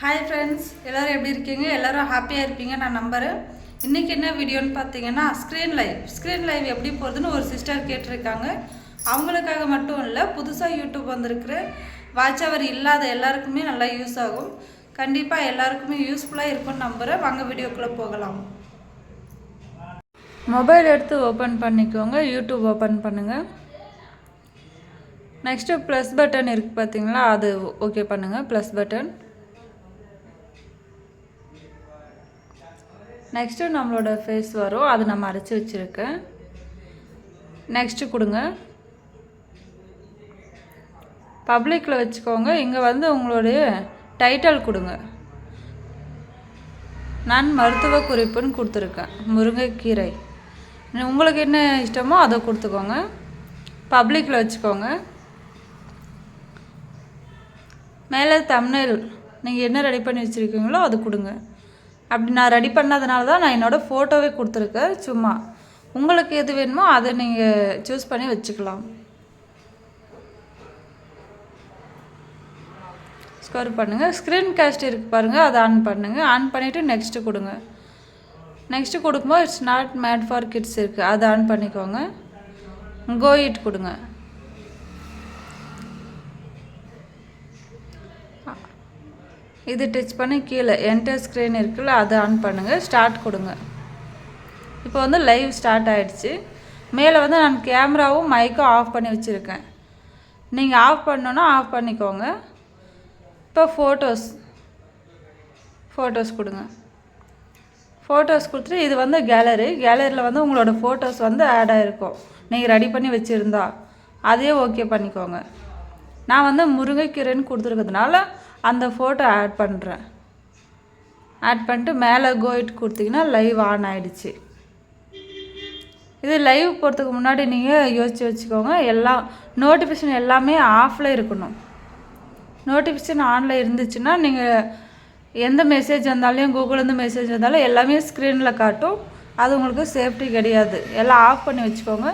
Hi friends எல்லோரும் எப்படி இருக்கீங்க? எல்லோரும் ஹாப்பியாக இருப்பீங்க நான் நம்புகிறேன் இன்றைக்கி என்ன வீடியோன்னு பார்த்தீங்கன்னா ஸ்க்ரீன் லைவ் ஸ்க்ரீன் லைவ் எப்படி போகிறதுன்னு ஒரு சிஸ்டர் கேட்டிருக்காங்க. அவங்களுக்காக மட்டும் இல்லை புதுசாக யூடியூப் வந்திருக்கிற வாட்ச் இல்லாத எல்லாருக்குமே நல்லா யூஸ் ஆகும். கண்டிப்பாக எல்லாருக்குமே யூஸ்ஃபுல்லாக இருக்கும்னு நம்புகிறேன் வாங்க வீடியோக்குள்ளே போகலாம். மொபைல் எடுத்து ஓப்பன் பண்ணிக்கோங்க யூடியூப் ஓப்பன் பண்ணுங்கள் நெக்ஸ்ட்டு ப்ளஸ் பட்டன் இருக்குது பார்த்தீங்களா? அது ஓகே பண்ணுங்கள் ப்ளஸ் பட்டன் நெக்ஸ்ட்டு நம்மளோட ஃபேஸ் வரும். அது நான் அரைச்சி வச்சுருக்கேன். நெக்ஸ்ட்டு கொடுங்க. பப்ளிக்கில் வச்சுக்கோங்க. இங்கே வந்து உங்களுடைய டைட்டில் கொடுங்க. நான் மருத்துவ குறிப்புன்னு கொடுத்துருக்கேன். முருங்கைக்கீரை. உங்களுக்கு என்ன இஷ்டமோ அதை கொடுத்துக்கோங்க. பப்ளிக்கில் வச்சுக்கோங்க. மேலே தமிழில் நீங்கள் என்ன ரெடி பண்ணி வச்சுருக்கீங்களோ அது கொடுங்க. அப்படி நான் ரெடி பண்ணதுனால தான் நான் என்னோடய ஃபோட்டோவே கொடுத்துருக்கேன். சும்மா. உங்களுக்கு எது வேணுமோ அதை நீங்கள் சூஸ் பண்ணி வச்சுக்கலாம். ஸ்கோர் பண்ணுங்கள் ஸ்க்ரீன் காஸ்ட் இருக்குது பாருங்கள் அதை ஆன் பண்ணுங்கள் ஆன் பண்ணிவிட்டு நெக்ஸ்ட்டு கொடுங்க. நெக்ஸ்ட்டு கொடுக்கும்போது it's not made for kids இருக்குது அதை ஆன் பண்ணிக்கோங்க. கோ இட் கொடுங்க. இது டச் பண்ணி கீழே என்டர் ஸ்க்ரீன் இருக்குல்ல அதை ஆன் பண்ணுங்கள் ஸ்டார்ட் கொடுங்க. இப்போ வந்து லைவ் ஸ்டார்ட் ஆகிடுச்சு மேலே வந்து நான் கேமராவும் மைக்கும் ஆஃப் பண்ணி வச்சுருக்கேன். நீங்கள் ஆஃப் பண்ணோன்னா ஆஃப் பண்ணிக்கோங்க. இப்போ ஃபோட்டோஸ் ஃபோட்டோஸ் கொடுங்க. ஃபோட்டோஸ் கொடுத்துட்டு இது வந்து கேலரி கேலரியில் வந்து உங்களோட ஃபோட்டோஸ் வந்து ஆட் ஆகிருக்கும் நீங்கள் ரெடி பண்ணி வச்சுருந்தா. அதையே ஓகே பண்ணிக்கோங்க. நான் வந்து முருங்கைக்கீரைன்னு கொடுத்துருக்கிறதுனால அந்த ஃபோட்டோ ஆட் பண்ணுறேன் ஆட் பண்ணிட்டு மேலே கோயிட் கொடுத்தீங்கன்னா லைவ் ஆன் ஆகிடுச்சு இது லைவ் போகிறதுக்கு முன்னாடி நீங்கள் யோசித்து வச்சுக்கோங்க. எல்லாம் நோட்டிஃபிகேஷன் எல்லாமே ஆஃபில் இருக்கணும். நோட்டிஃபிகேஷன் ஆனில் இருந்துச்சுன்னா நீங்கள் எந்த மெசேஜ் வந்தாலும் கூகுள்லேருந்து மெசேஜ் வந்தாலும் எல்லாமே ஸ்க்ரீனில் காட்டும். அது உங்களுக்கு சேஃப்டி கிடையாது. எல்லாம் ஆஃப் பண்ணி வச்சுக்கோங்க.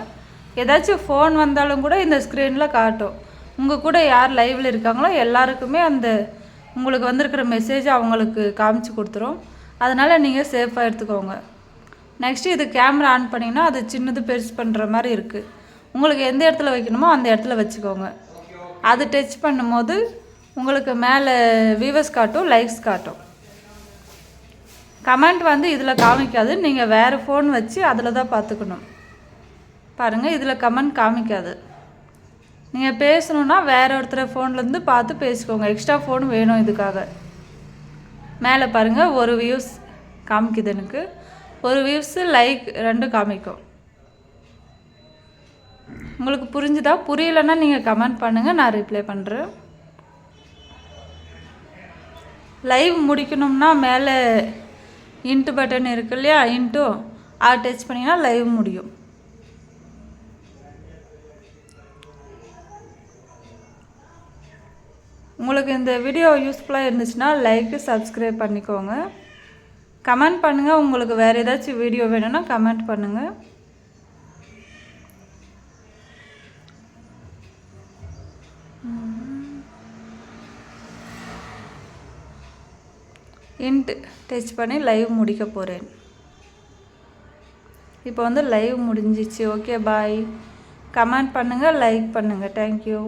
ஏதாச்சும் ஃபோன் வந்தாலும் கூட இந்த ஸ்க்ரீனில் காட்டும். உங்கள் கூட யார் லைவில் இருக்காங்களோ எல்லாருக்குமே அந்த உங்களுக்கு வந்திருக்கிற மெசேஜ் அவங்களுக்கு காமிச்சு கொடுத்துரும். அதனால் நீங்கள் சேஃபாக எடுத்துக்கோங்க. நெக்ஸ்ட்டு இது கேமரா ஆன் பண்ணிங்கன்னா அது சின்னது பெருசு பண்ணுற மாதிரி இருக்குது உங்களுக்கு எந்த இடத்துல வைக்கணுமோ அந்த இடத்துல வச்சுக்கோங்க. அது டச் பண்ணும்போது உங்களுக்கு மேலே வியூவர்ஸ் காட்டும் லைக்ஸ் காட்டும். கமெண்ட் வந்து இதில் காமிக்காது. நீங்கள் வேறு ஃபோன் வச்சு அதில் தான் பார்த்துக்கணும். பாருங்கள் இதில் கமெண்ட் காமிக்காது. நீங்கள் பேசணுன்னா வேறு ஒருத்தர் ஃபோன்லேருந்து பார்த்து பேசிக்கோங்க. எக்ஸ்ட்ரா ஃபோன் வேணும் இதுக்காக. மேலே பாருங்கள் ஒரு வியூஸ் காமிக்குது எனக்கு. ஒரு வியூஸு லைக் ரெண்டும் காமிக்கும். உங்களுக்கு புரிஞ்சுதா? புரியலன்னா நீங்கள் கமெண்ட் பண்ணுங்கள் நான் ரிப்ளை பண்ணுறேன் லைவ் முடிக்கணும்னா மேலே இன்ட்டு பட்டன் இருக்கு இல்லையா? இன்ட்டு அதை டச் பண்ணிங்கன்னா லைவ் முடியும். உங்களுக்கு இந்த வீடியோ யூஸ்ஃபுல்லாக இருந்துச்சுன்னா லைக்கு சப்ஸ்கிரைப் பண்ணிக்கோங்க. கமெண்ட் பண்ணுங்கள் உங்களுக்கு வேறு ஏதாச்சும் வீடியோ வேணும்னா கமெண்ட் பண்ணுங்கள் இன்ட் டச் பண்ணி லைவ் முடிக்க போகிறேன் இப்போ வந்து லைவ் முடிஞ்சிச்சு. ஓகே பாய் கமெண்ட் பண்ணுங்கள் லைக் பண்ணுங்கள் தேங்க்யூ